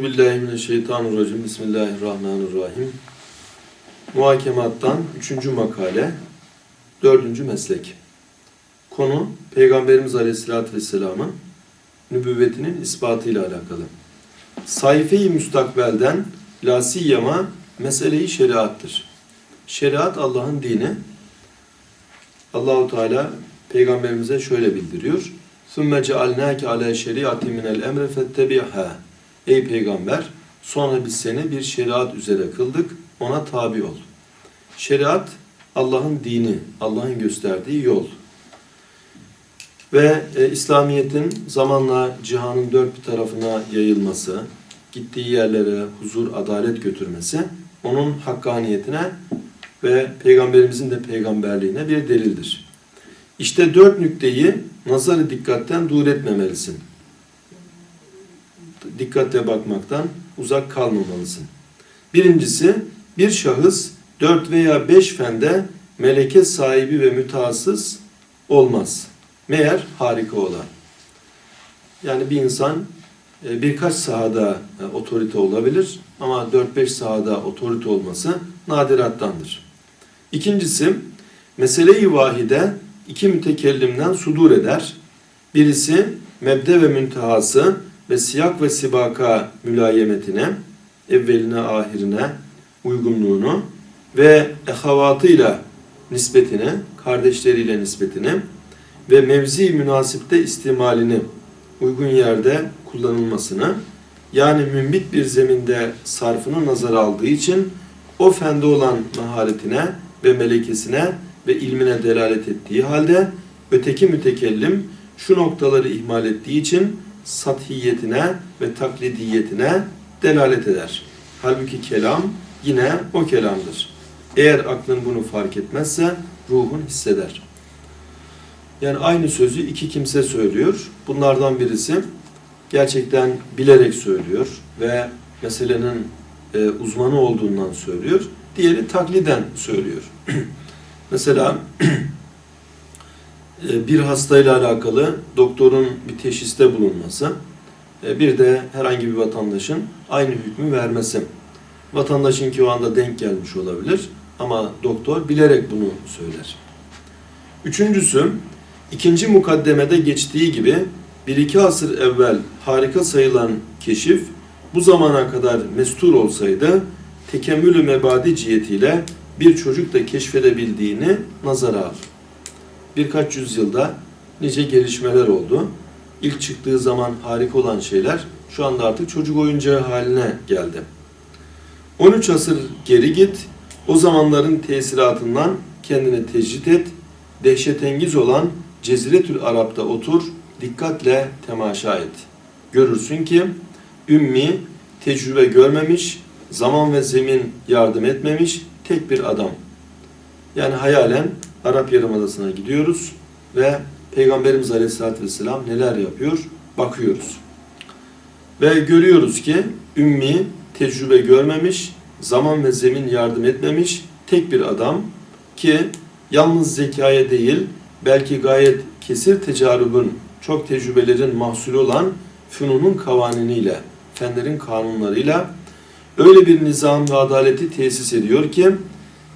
Euzu billahi mineşşeytanirracim. Bismillahirrahmanirrahim. Muhakemattan 3. makale 4. meslek. Konu Peygamberimiz Aleyhisselatü Vesselam'ın nübüvvetinin ispatıyla alakalı. Sayfe-i müstakbelden la siyyema mesele-i şeriattır. Şeriat Allah'ın dini. Allahu Teala peygamberimize şöyle bildiriyor. ثُمَّ جَعَلْنَاكَ عَلَى شَرِيعَةٍ مِنَ الْاَمْرِ فَاتَّبِعْهَا Ey peygamber, sonra biz seni bir şeriat üzere kıldık, ona tabi ol. Şeriat, Allah'ın dini, Allah'ın gösterdiği yol. Ve e, İslamiyet'in zamanla cihanın dört bir tarafına yayılması, gittiği yerlere huzur, adalet götürmesi, onun hakkaniyetine ve Peygamberimizin de peygamberliğine bir delildir. İşte dört nükteyi nazarı dikkatten dur etmemelisin. Dikkatle bakmaktan uzak kalmamalısın. Birincisi, bir şahıs dört veya beş fende meleke sahibi ve mütehassıs olmaz. Meğer harika olan. Yani bir insan e, birkaç sahada e, otorite olabilir ama 4-5 sahada otorite olması nadirattandır. İkincisi, mesele-i vahide iki mütekellimden sudur eder. Birisi mebde ve müntehası ve siyak ve sibaka mülayemetine, evveline ahirine uygunluğunu ve ehavatıyla nispetini, kardeşleriyle nispetini ve mevzi münasipte istimalini uygun yerde kullanılmasını yani mümbit bir zeminde sarfını nazara aldığı için o fende olan maharetine ve melekesine ve ilmine delalet ettiği halde öteki mütekellim şu noktaları ihmal ettiği için sathiyetine ve taklidiyetine delalet eder. Halbuki kelam yine o kelamdır. Eğer aklın bunu fark etmezse ruhun hisseder. Yani aynı sözü iki kimse söylüyor. Bunlardan birisi gerçekten bilerek söylüyor ve meselenin e, uzmanı olduğundan söylüyor. Diğeri takliden söylüyor. Mesela bir hastayla alakalı doktorun bir teşhiste bulunması, e, bir de herhangi bir vatandaşın aynı hükmü vermesi. Vatandaşın o anda denk gelmiş olabilir ama doktor bilerek bunu söyler. Üçüncüsü, ikinci mukaddemede geçtiği gibi bir iki asır evvel harika sayılan keşif bu zamana kadar mestur olsaydı tekemmülü mebadi cihetiyle bir çocuk da keşfedebildiğini nazara al. Birkaç yüzyılda nice gelişmeler oldu. İlk çıktığı zaman harika olan şeyler şu anda artık çocuk oyuncağı haline geldi. 13 asır geri git, o zamanların tesiratından kendini tecrit et, dehşetengiz olan Ceziretül Arap'ta otur, dikkatle temaşa et. Görürsün ki ümmi, tecrübe görmemiş, zaman ve zemin yardım etmemiş tek bir adam. Yani hayalen Arap Yarımadası'na gidiyoruz ve Peygamberimiz Aleyhisselatü Vesselam neler yapıyor bakıyoruz. Ve görüyoruz ki ümmi, tecrübe görmemiş, zaman ve zemin yardım etmemiş tek bir adam ki yalnız zekaya değil belki gayet kesir tecarübün, çok tecrübelerin mahsulü olan fünunun kavaniniyle, fenlerin kanunlarıyla öyle bir nizam ve adaleti tesis ediyor ki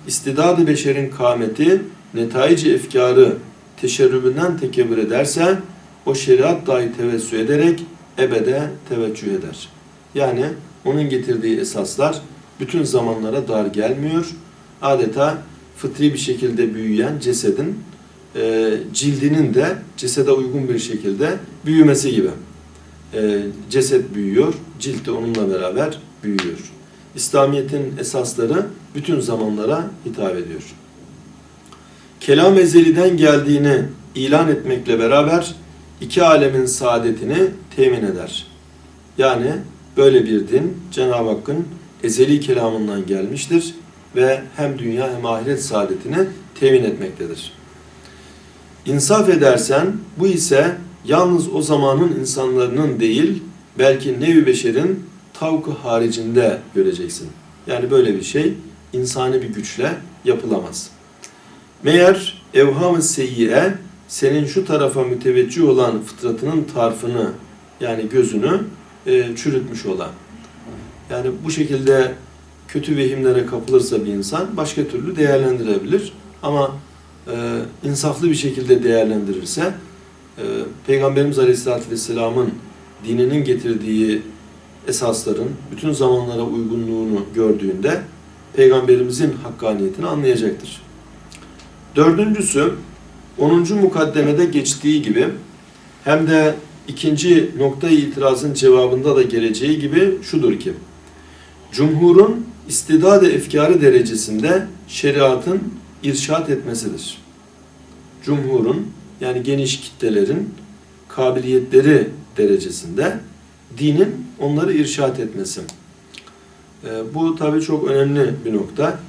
istidadı beşerin kâmeti netaici efkarı teşerrübünden tekebbür ederse o şeriat dahi tevessü ederek ebede teveccüh eder. Yani onun getirdiği esaslar bütün zamanlara dar gelmiyor. Adeta fıtri bir şekilde büyüyen cesedin e, cildinin de cesede uygun bir şekilde büyümesi gibi. E, ceset büyüyor, cilt de onunla beraber büyüyor. İslamiyet'in esasları bütün zamanlara hitap ediyor. Kelam ezeliden geldiğini ilan etmekle beraber iki alemin saadetini temin eder. Yani böyle bir din Cenab-ı Hakk'ın ezeli kelamından gelmiştir ve hem dünya hem ahiret saadetini temin etmektedir. İnsaf edersen bu ise yalnız o zamanın insanların değil belki nevi beşerin tavkı haricinde göreceksin. Yani böyle bir şey insani bir güçle yapılamaz. Meğer evham-ı seyyiye senin şu tarafa müteveccih olan fıtratının tarfını yani gözünü e, çürütmüş olan. Yani bu şekilde kötü vehimlere kapılırsa bir insan başka türlü değerlendirebilir. Ama e, insaflı bir şekilde değerlendirirse e, Peygamberimiz Aleyhisselatü Vesselam'ın dininin getirdiği esasların bütün zamanlara uygunluğunu gördüğünde Peygamberimizin hakkaniyetini anlayacaktır. Dördüncüsü 10. mukaddemede geçtiği gibi hem de ikinci nokta itirazın cevabında da geleceği gibi şudur ki Cumhurun istidad-ı efkarı derecesinde şeriatın irşat etmesidir. Cumhurun yani geniş kitlelerin kabiliyetleri derecesinde dinin onları irşat etmesi. E, bu tabii çok önemli bir nokta.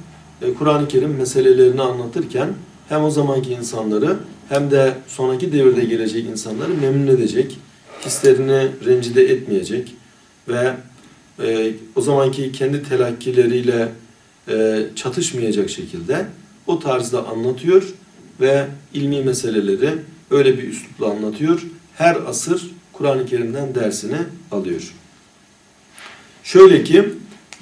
E, Kur'an-ı Kerim meselelerini anlatırken hem o zamanki insanları hem de sonraki devirde gelecek insanları memnun edecek, hislerini rencide etmeyecek ve e, o zamanki kendi telakkileriyle e, çatışmayacak şekilde o tarzda anlatıyor ve ilmi meseleleri öyle bir üslupla anlatıyor. Her asır Kur'an-ı Kerim'den dersini alıyor. Şöyle ki,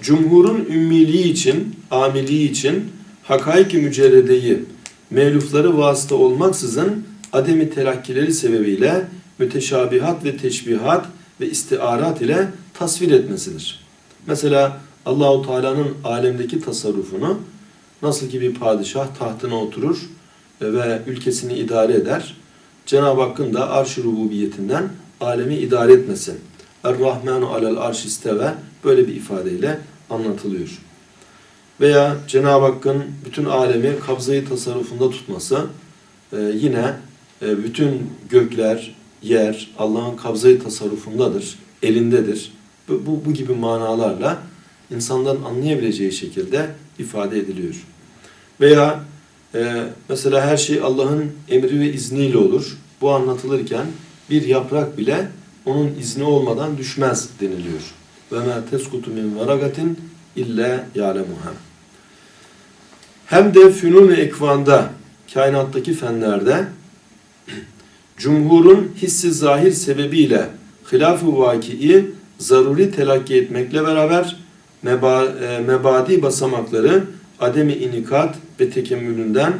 cumhurun ümmiliği için, amiliği için hakaik-i mücerredeyi mevlufları vasıta olmaksızın ademi telakkileri sebebiyle müteşabihat ve teşbihat ve istiarat ile tasvir etmesidir. Mesela Allahu Teala'nın alemdeki tasarrufunu nasıl ki bir padişah tahtına oturur ve ülkesini idare eder. Cenab-ı Hakk'ın da arş-ı rububiyetinden alemi idare etmesi. Er-Rahmanu alel arş isteve böyle bir ifadeyle anlatılıyor. Veya Cenab-ı Hakk'ın bütün alemi kabzayı tasarrufunda tutması e, yine e, bütün gökler, yer Allah'ın kabzayı tasarrufundadır, elindedir. Bu, bu, bu gibi manalarla insanların anlayabileceği şekilde ifade ediliyor. Veya e, mesela her şey Allah'ın emri ve izniyle olur. Bu anlatılırken bir yaprak bile onun izni olmadan düşmez deniliyor. Ve ma teskutu min illa ya'lemuha. Hem de fünun ekvanda kainattaki fenlerde cumhurun hissi zahir sebebiyle hilaf-ı vaki'i zaruri telakki etmekle beraber meba, e, mebadi basamakları ademi inikat ve tekemmülünden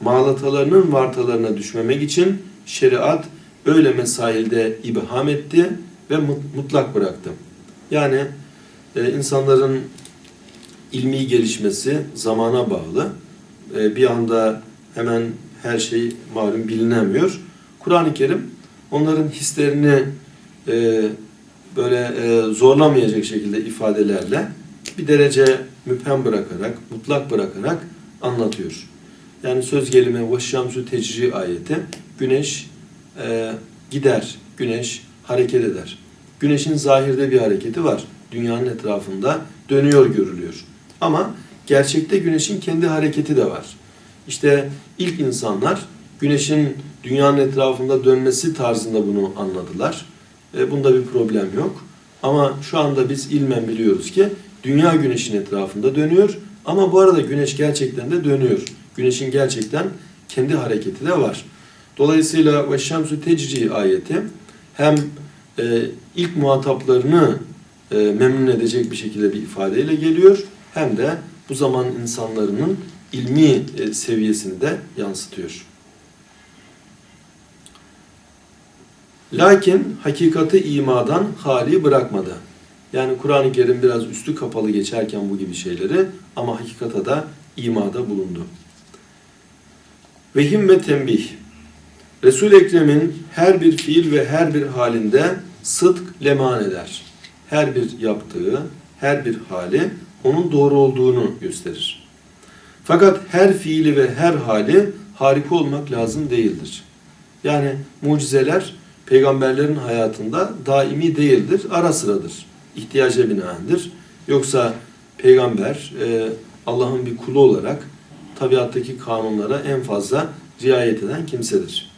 mağlatalarının vartalarına düşmemek için şeriat öyle mesailde ibham etti ve mutlak bıraktı. Yani e, insanların ilmi gelişmesi zamana bağlı. Ee, bir anda hemen her şey malum bilinemiyor. Kur'an-ı Kerim onların hislerini e, böyle e, zorlamayacak şekilde ifadelerle bir derece müphem bırakarak, mutlak bırakarak anlatıyor. Yani söz gelimi veşşamsu tecri ayeti güneş e, gider, güneş hareket eder. Güneşin zahirde bir hareketi var. Dünyanın etrafında dönüyor görülüyor. Ama gerçekte güneşin kendi hareketi de var. İşte ilk insanlar güneşin dünyanın etrafında dönmesi tarzında bunu anladılar. E, bunda bir problem yok. Ama şu anda biz ilmen biliyoruz ki dünya güneşin etrafında dönüyor. Ama bu arada güneş gerçekten de dönüyor. Güneşin gerçekten kendi hareketi de var. Dolayısıyla ve şemsu tecri ayeti hem e, ilk muhataplarını e, memnun edecek bir şekilde bir ifadeyle geliyor hem de bu zaman insanların ilmi e, seviyesini de yansıtıyor. Lakin hakikati imadan hali bırakmadı. Yani Kur'an-ı Kerim biraz üstü kapalı geçerken bu gibi şeyleri ama hakikata da imada bulundu. Vehim ve tembih. Resul-i Ekrem'in her bir fiil ve her bir halinde sıdk leman eder. Her bir yaptığı, her bir hali onun doğru olduğunu gösterir. Fakat her fiili ve her hali harika olmak lazım değildir. Yani mucizeler peygamberlerin hayatında daimi değildir, ara sıradır. İhtiyaca binaendir. Yoksa peygamber e, Allah'ın bir kulu olarak tabiattaki kanunlara en fazla riayet eden kimsedir.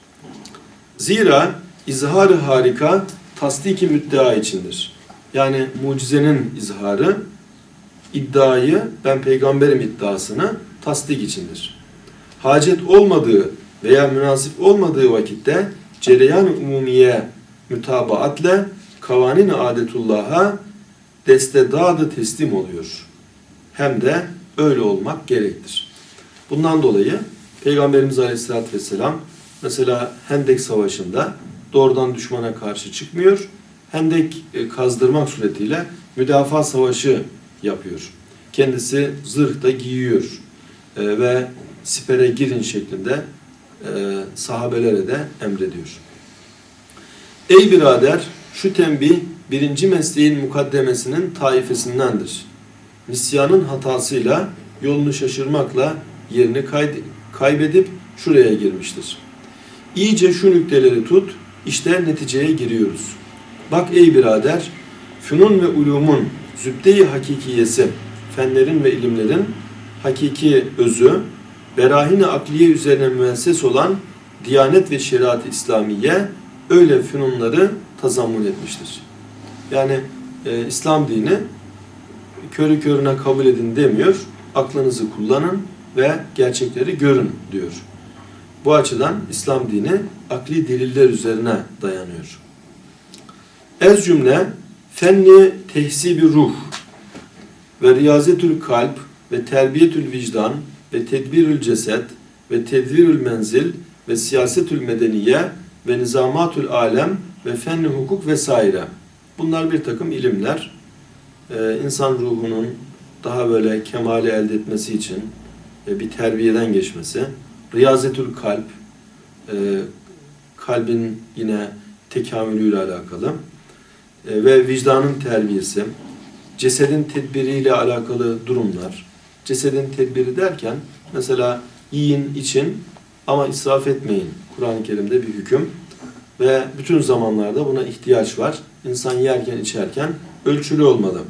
Zira izharı harika tasdiki müddea içindir. Yani mucizenin izharı iddiayı ben peygamberim iddiasını tasdik içindir. Hacet olmadığı veya münasip olmadığı vakitte cereyan umumiye mütabaatle kavanin adetullah'a deste dağdı teslim oluyor. Hem de öyle olmak gerektir. Bundan dolayı Peygamberimiz Aleyhisselatü Vesselam mesela Hendek Savaşı'nda doğrudan düşmana karşı çıkmıyor. Hendek e, kazdırmak suretiyle müdafaa savaşı yapıyor. Kendisi zırh da giyiyor E, ve sipere girin şeklinde e, sahabelere de emrediyor. Ey birader şu tembih birinci mesleğin mukaddemesinin taifesindendir. Nisyanın hatasıyla yolunu şaşırmakla yerini kay- kaybedip şuraya girmiştir. İyice şu nükteleri tut, işte neticeye giriyoruz. Bak ey birader, fünun ve ulumun zübde-i hakikiyesi, fenlerin ve ilimlerin hakiki özü, berahine akliye üzerine müesses olan Diyanet ve Şeriat-ı İslamiye öyle fünunları tazammun etmiştir. Yani e, İslam dini körü körüne kabul edin demiyor, aklınızı kullanın ve gerçekleri görün diyor. Bu açıdan İslam dini akli deliller üzerine dayanıyor. Ez cümle fenni tehsibi ruh ve riyazetül kalp ve terbiyetül vicdan ve tedbirül ceset ve tedvirül menzil ve siyasetül medeniye ve nizamatül alem ve fenni hukuk vesaire. Bunlar bir takım ilimler. Ee, insan ruhunun daha böyle kemali elde etmesi için e, bir terbiyeden geçmesi. Riyazetül kalp, e, kalbin yine tekamülüyle alakalı ve vicdanın terbiyesi, cesedin tedbiriyle alakalı durumlar. Cesedin tedbiri derken mesela yiyin için ama israf etmeyin. Kur'an-ı Kerim'de bir hüküm ve bütün zamanlarda buna ihtiyaç var. İnsan yerken içerken ölçülü olmalı.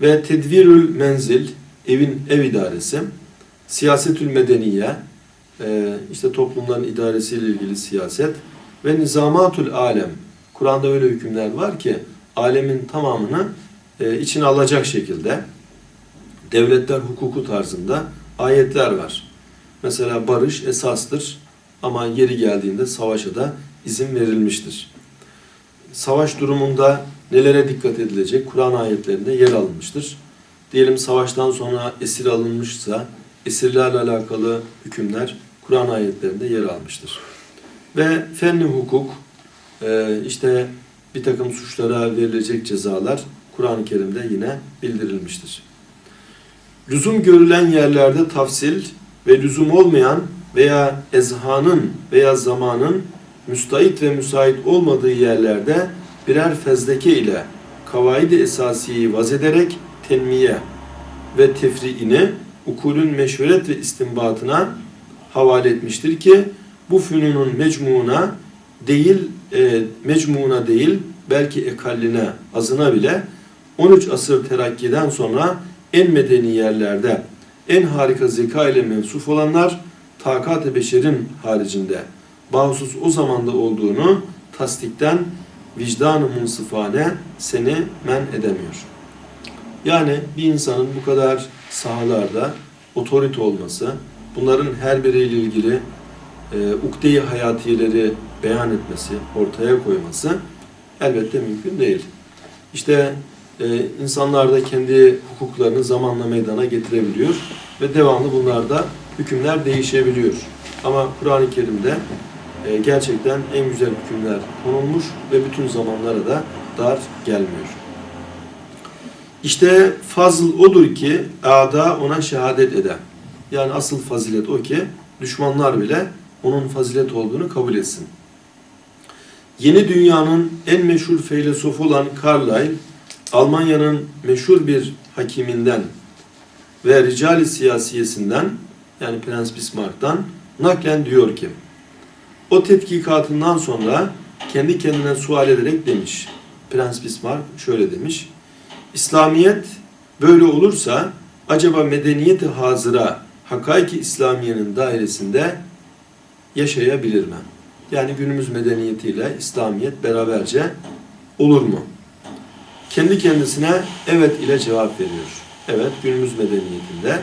Ve tedvirül menzil, evin ev idaresi, siyasetül medeniye, e, işte toplumların idaresiyle ilgili siyaset ve nizamatül alem. Kur'an'da öyle hükümler var ki alemin tamamını e, içine alacak şekilde devletler hukuku tarzında ayetler var. Mesela barış esastır ama yeri geldiğinde savaşa da izin verilmiştir. Savaş durumunda nelere dikkat edilecek? Kur'an ayetlerinde yer alınmıştır. Diyelim savaştan sonra esir alınmışsa esirlerle alakalı hükümler Kur'an ayetlerinde yer almıştır. Ve fenli hukuk, işte bir takım suçlara verilecek cezalar Kur'an-ı Kerim'de yine bildirilmiştir. Lüzum görülen yerlerde tafsil ve lüzum olmayan veya ezhanın veya zamanın müstahit ve müsait olmadığı yerlerde birer fezleke ile kavaidi esasiyi vaz ederek tenmiye ve tefriini ukulün meşveret ve istinbatına havale etmiştir ki bu fünunun mecmuuna değil e, mecmuuna değil belki ekalline azına bile 13 asır terakkiden sonra en medeni yerlerde en harika zeka ile mensuf olanlar takat-ı beşerin haricinde bahsus o zamanda olduğunu tasdikten vicdan-ı munsıfane seni men edemiyor. Yani bir insanın bu kadar sahalarda otorite olması, bunların her biriyle ilgili e, ukde-i hayatiyeleri beyan etmesi, ortaya koyması elbette mümkün değil. İşte e, insanlar da kendi hukuklarını zamanla meydana getirebiliyor ve devamlı bunlarda hükümler değişebiliyor. Ama Kur'an-ı Kerim'de e, gerçekten en güzel hükümler konulmuş ve bütün zamanlara da dar gelmiyor. İşte fazıl odur ki ada ona şehadet eder. Yani asıl fazilet o ki düşmanlar bile onun fazilet olduğunu kabul etsin. Yeni dünyanın en meşhur filozofu olan Carlyle, Almanya'nın meşhur bir hakiminden ve ricali siyasiyesinden yani Prens Bismarck'tan naklen diyor ki o tetkikatından sonra kendi kendine sual ederek demiş. Prens Bismarck şöyle demiş. İslamiyet böyle olursa acaba medeniyeti hazıra hakaiki İslamiye'nin dairesinde yaşayabilir mi? Yani günümüz medeniyetiyle İslamiyet beraberce olur mu? Kendi kendisine evet ile cevap veriyor. Evet günümüz medeniyetinde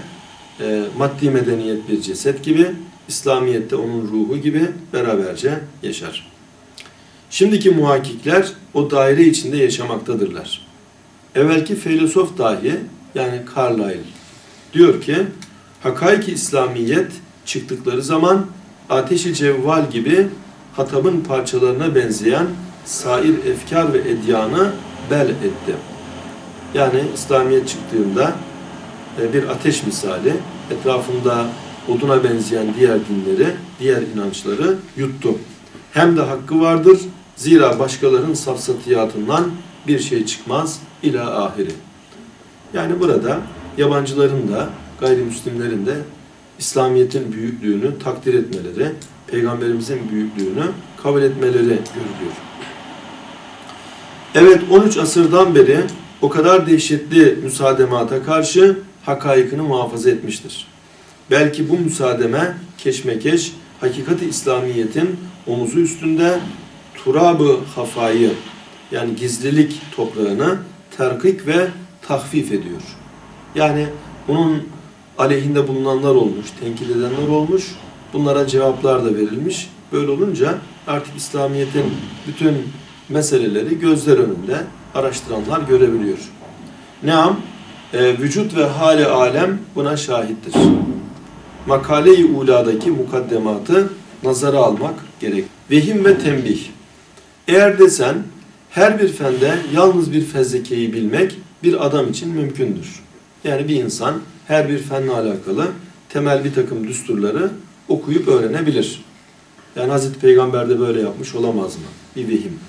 e, maddi medeniyet bir ceset gibi, İslamiyet'te onun ruhu gibi beraberce yaşar. Şimdiki muhakkikler o daire içinde yaşamaktadırlar. Evvelki filozof dahi yani Carlyle diyor ki hakaiki İslamiyet çıktıkları zaman ateşi cevval gibi hatabın parçalarına benzeyen sair efkar ve edyanı bel etti. Yani İslamiyet çıktığında e, bir ateş misali etrafında oduna benzeyen diğer dinleri, diğer inançları yuttu. Hem de hakkı vardır. Zira başkalarının safsatiyatından bir şey çıkmaz ila ahiri. Yani burada yabancıların da gayrimüslimlerin de İslamiyet'in büyüklüğünü takdir etmeleri, Peygamberimizin büyüklüğünü kabul etmeleri görülüyor. Evet 13 asırdan beri o kadar dehşetli müsaademata karşı hakaikini muhafaza etmiştir. Belki bu müsaademe keşmekeş, hakikati İslamiyet'in omuzu üstünde turabı hafayı yani gizlilik toprağını terkik ve tahfif ediyor. Yani bunun aleyhinde bulunanlar olmuş, tenkit edenler olmuş, bunlara cevaplar da verilmiş. Böyle olunca artık İslamiyet'in bütün meseleleri gözler önünde araştıranlar görebiliyor. Neam, e, vücut ve hali alem buna şahittir. Makale-i Ula'daki mukaddematı nazara almak gerek. Vehim ve tembih. Eğer desen her bir fende yalnız bir fezlekeyi bilmek bir adam için mümkündür. Yani bir insan her bir fenle alakalı temel bir takım düsturları okuyup öğrenebilir. Yani Hazreti Peygamber de böyle yapmış olamaz mı? Bir vehim.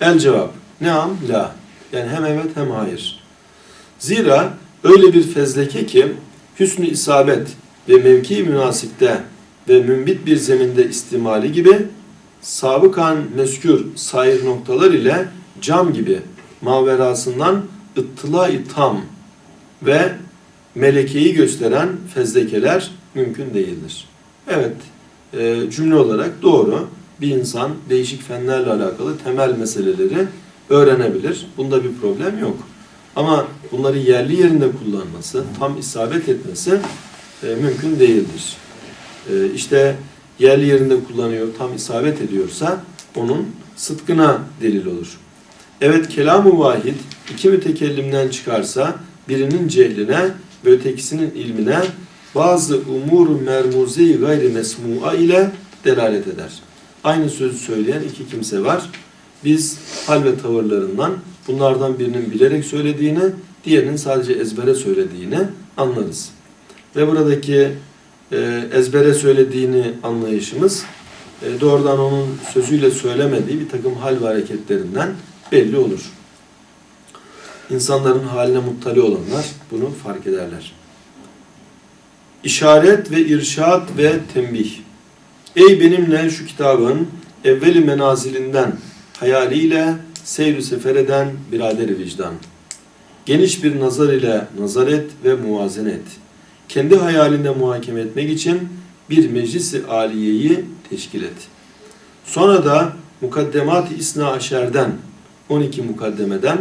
El cevap. Neam la. Yani hem evet hem hayır. Zira öyle bir fezleke ki hüsnü isabet ve mevki münasipte ve mümbit bir zeminde istimali gibi sabıkan meskür sair noktalar ile cam gibi maverasından ıttıla-i tam ve melekeyi gösteren fezlekeler mümkün değildir. Evet, e, cümle olarak doğru. Bir insan değişik fenlerle alakalı temel meseleleri öğrenebilir. Bunda bir problem yok. Ama bunları yerli yerinde kullanması, tam isabet etmesi e, mümkün değildir. E, işte yerli yerinde kullanıyor, tam isabet ediyorsa onun sıdkına delil olur. Evet kelam-ı vahid iki mütekellimden çıkarsa birinin cehline ve ötekisinin ilmine bazı umur mermuzi gayri mesmua ile delalet eder. Aynı sözü söyleyen iki kimse var. Biz hal ve tavırlarından bunlardan birinin bilerek söylediğini, diğerinin sadece ezbere söylediğini anlarız. Ve buradaki e, ezbere söylediğini anlayışımız e, doğrudan onun sözüyle söylemediği bir takım hal ve hareketlerinden belli olur. İnsanların haline muttali olanlar bunu fark ederler. İşaret ve irşat ve tembih. Ey benimle şu kitabın evveli menazilinden hayaliyle seyr sefer eden biraderi vicdan. Geniş bir nazar ile nazar et ve muvazene et. Kendi hayalinde muhakeme etmek için bir meclisi aliyeyi teşkil et. Sonra da mukaddemat-ı isna aşerden 12 mukaddemeden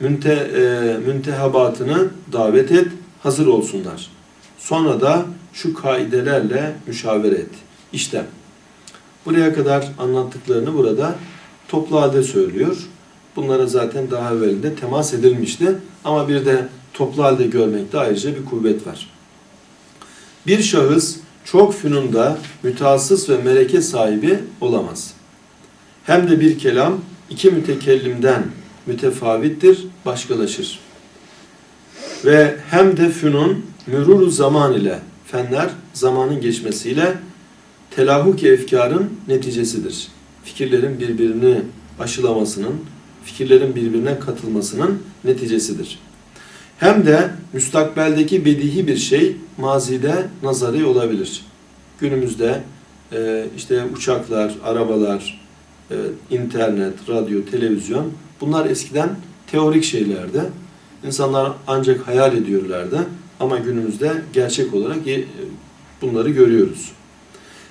münte, e, müntehabatını davet et, hazır olsunlar. Sonra da şu kaidelerle müşavere et. İşte buraya kadar anlattıklarını burada toplu halde söylüyor. Bunlara zaten daha evvelinde temas edilmişti. Ama bir de toplu halde görmekte ayrıca bir kuvvet var. Bir şahıs çok fünunda mütehassıs ve meleke sahibi olamaz. Hem de bir kelam iki mütekellimden mütefavittir, başkalaşır. Ve hem de fünun mürur zaman ile, fenler zamanın geçmesiyle telahuk efkarın neticesidir. Fikirlerin birbirini aşılamasının, fikirlerin birbirine katılmasının neticesidir. Hem de müstakbeldeki bedihi bir şey mazide nazari olabilir. Günümüzde e, işte uçaklar, arabalar, e, internet, radyo, televizyon bunlar eskiden teorik şeylerdi. İnsanlar ancak hayal ediyorlardı ama günümüzde gerçek olarak bunları görüyoruz.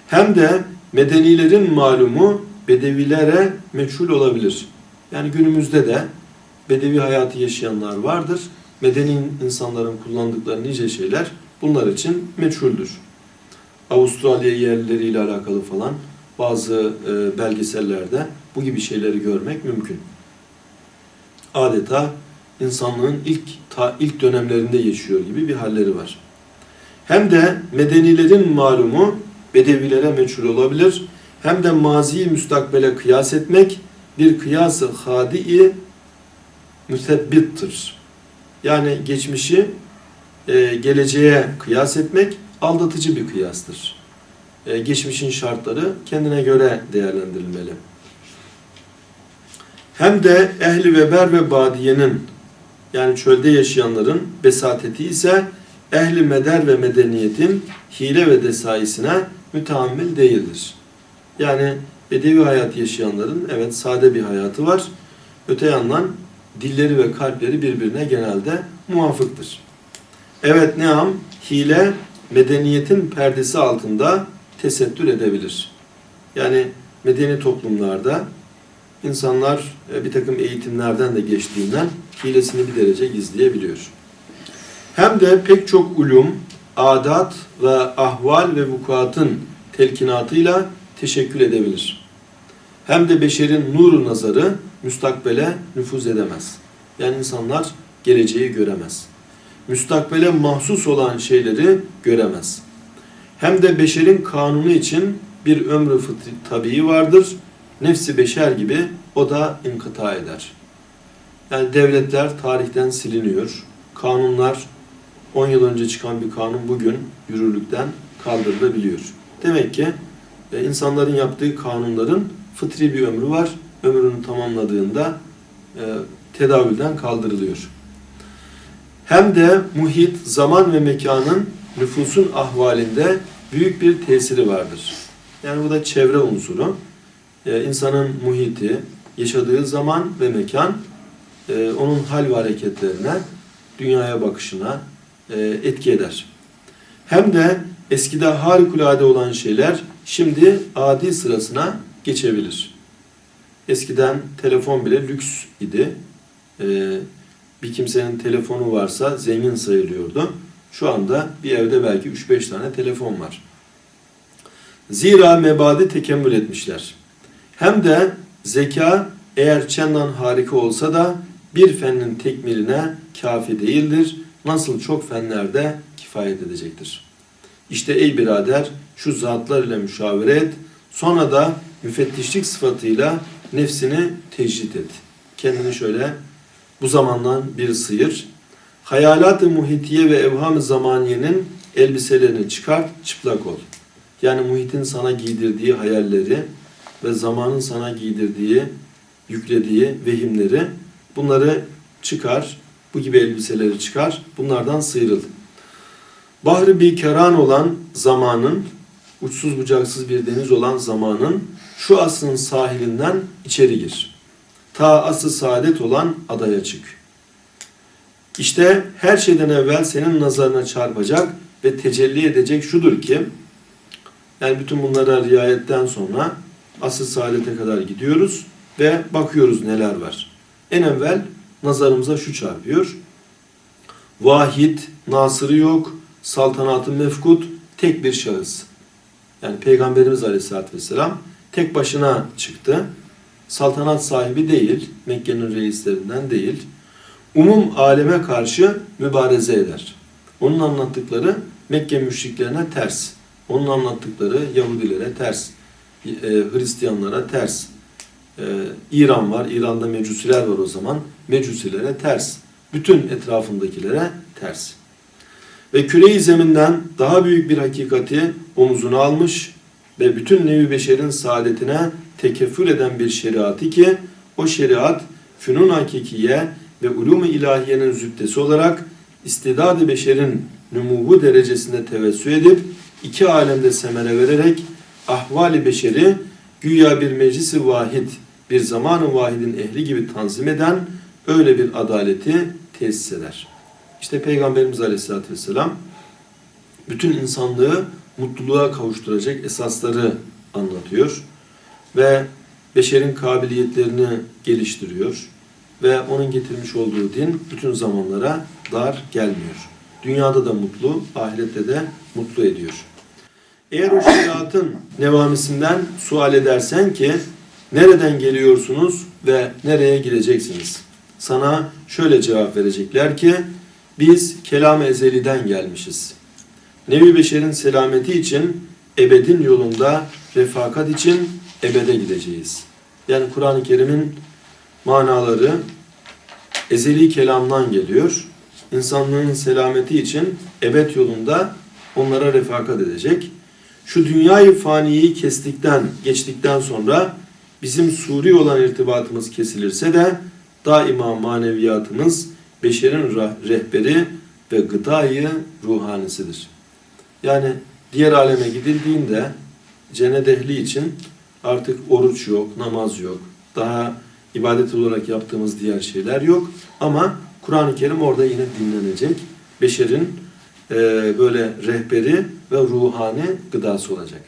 Hem de medenilerin malumu bedevilere meçhul olabilir. Yani günümüzde de bedevi hayatı yaşayanlar vardır. Medeni insanların kullandıkları nice şeyler bunlar için meçhuldür. Avustralya yerlileriyle alakalı falan bazı e, belgesellerde bu gibi şeyleri görmek mümkün. Adeta insanlığın ilk ta, ilk dönemlerinde yaşıyor gibi bir halleri var. Hem de medenilerin malumu bedevilere meçhul olabilir. Hem de maziyi müstakbele kıyas etmek bir kıyası hadi'i müsebbittir. Yani geçmişi e, geleceğe kıyas etmek aldatıcı bir kıyastır. E, geçmişin şartları kendine göre değerlendirilmeli. Hem de ehli veber ve badiyenin yani çölde yaşayanların besateti ise ehli meder ve medeniyetin hile ve desaisine müteammil değildir. Yani bedevi hayat yaşayanların evet sade bir hayatı var. Öte yandan dilleri ve kalpleri birbirine genelde muvafıktır. Evet ne am hile medeniyetin perdesi altında tesettür edebilir. Yani medeni toplumlarda insanlar e, bir takım eğitimlerden de geçtiğinden hilesini bir derece gizleyebiliyor. Hem de pek çok ulum, adat ve ahval ve vukuatın telkinatıyla teşekkül edebilir. Hem de beşerin nuru nazarı müstakbele nüfuz edemez. Yani insanlar geleceği göremez. Müstakbele mahsus olan şeyleri göremez. Hem de beşerin kanunu için bir ömrü fıtri tabii vardır. Nefsi beşer gibi o da inkıta eder. Yani devletler tarihten siliniyor. Kanunlar 10 yıl önce çıkan bir kanun bugün yürürlükten kaldırılabiliyor. Demek ki e, insanların yaptığı kanunların fıtri bir ömrü var. Ömrünü tamamladığında e, tedavülden kaldırılıyor. Hem de muhit, zaman ve mekanın nüfusun ahvalinde büyük bir tesiri vardır. Yani bu da çevre unsuru. E, insanın muhiti, yaşadığı zaman ve mekan e, onun hal ve hareketlerine, dünyaya bakışına e, etki eder. Hem de eskide harikulade olan şeyler şimdi adi sırasına geçebilir. Eskiden telefon bile lüks idi. E, bir kimsenin telefonu varsa zengin sayılıyordu. Şu anda bir evde belki 3-5 tane telefon var. Zira mebadi tekemmül etmişler. Hem de zeka eğer çendan harika olsa da bir fennin tekmiline kafi değildir. Nasıl çok fenlerde kifayet edecektir. İşte ey birader şu zatlar ile müşavere et. Sonra da müfettişlik sıfatıyla nefsini tecrit et. Kendini şöyle bu zamandan bir sıyır. Hayalat-ı muhitiye ve evham-ı zamaniyenin elbiselerini çıkart, çıplak ol. Yani muhitin sana giydirdiği hayalleri ve zamanın sana giydirdiği, yüklediği vehimleri bunları çıkar, bu gibi elbiseleri çıkar, bunlardan sıyrıl. Bahri bir keran olan zamanın, uçsuz bucaksız bir deniz olan zamanın şu asrın sahilinden içeri gir. Ta asıl saadet olan adaya çık. İşte her şeyden evvel senin nazarına çarpacak ve tecelli edecek şudur ki, yani bütün bunlara riayetten sonra asıl saadete kadar gidiyoruz ve bakıyoruz neler var. En evvel nazarımıza şu çarpıyor. Vahid, nasırı yok, saltanatı mefkut, tek bir şahıs. Yani Peygamberimiz Aleyhisselatü Vesselam tek başına çıktı. Saltanat sahibi değil, Mekke'nin reislerinden değil. Umum aleme karşı mübareze eder. Onun anlattıkları Mekke müşriklerine ters. Onun anlattıkları Yahudilere ters. E, Hristiyanlara ters. E, İran var, İran'da mecusiler var o zaman. Mecusilere ters. Bütün etrafındakilere ters. Ve küre-i zeminden daha büyük bir hakikati omuzuna almış ve bütün nevi beşerin saadetine tekeffül eden bir şeriatı ki o şeriat fünun hakikiye ve ulum-u ilahiyenin zübdesi olarak istidad-ı beşerin numuvu derecesinde tevessü edip iki alemde semere vererek ahvali beşeri güya bir meclisi vahid, bir zamanı vahidin ehli gibi tanzim eden öyle bir adaleti tesis eder. İşte Peygamberimiz Aleyhisselatü Vesselam bütün insanlığı mutluluğa kavuşturacak esasları anlatıyor ve beşerin kabiliyetlerini geliştiriyor ve onun getirmiş olduğu din bütün zamanlara dar gelmiyor. Dünyada da mutlu, ahirette de mutlu ediyor. Eğer o şeriatın nevamisinden sual edersen ki nereden geliyorsunuz ve nereye gideceksiniz? sana şöyle cevap verecekler ki biz kelam-ı ezeliden gelmişiz. Nevi Beşer'in selameti için ebedin yolunda refakat için ebede gideceğiz. Yani Kur'an-ı Kerim'in manaları ezeli kelamdan geliyor. İnsanlığın selameti için ebed yolunda onlara refakat edecek. Şu dünyayı faniyi kestikten, geçtikten sonra bizim suri olan irtibatımız kesilirse de daima maneviyatımız beşerin rehberi ve gıdayı ruhanisidir. Yani diğer aleme gidildiğinde cennet ehli için artık oruç yok, namaz yok, daha ibadet olarak yaptığımız diğer şeyler yok. Ama Kur'an-ı Kerim orada yine dinlenecek. Beşerin eee, böyle rehberi ve ruhani gıdası olacak.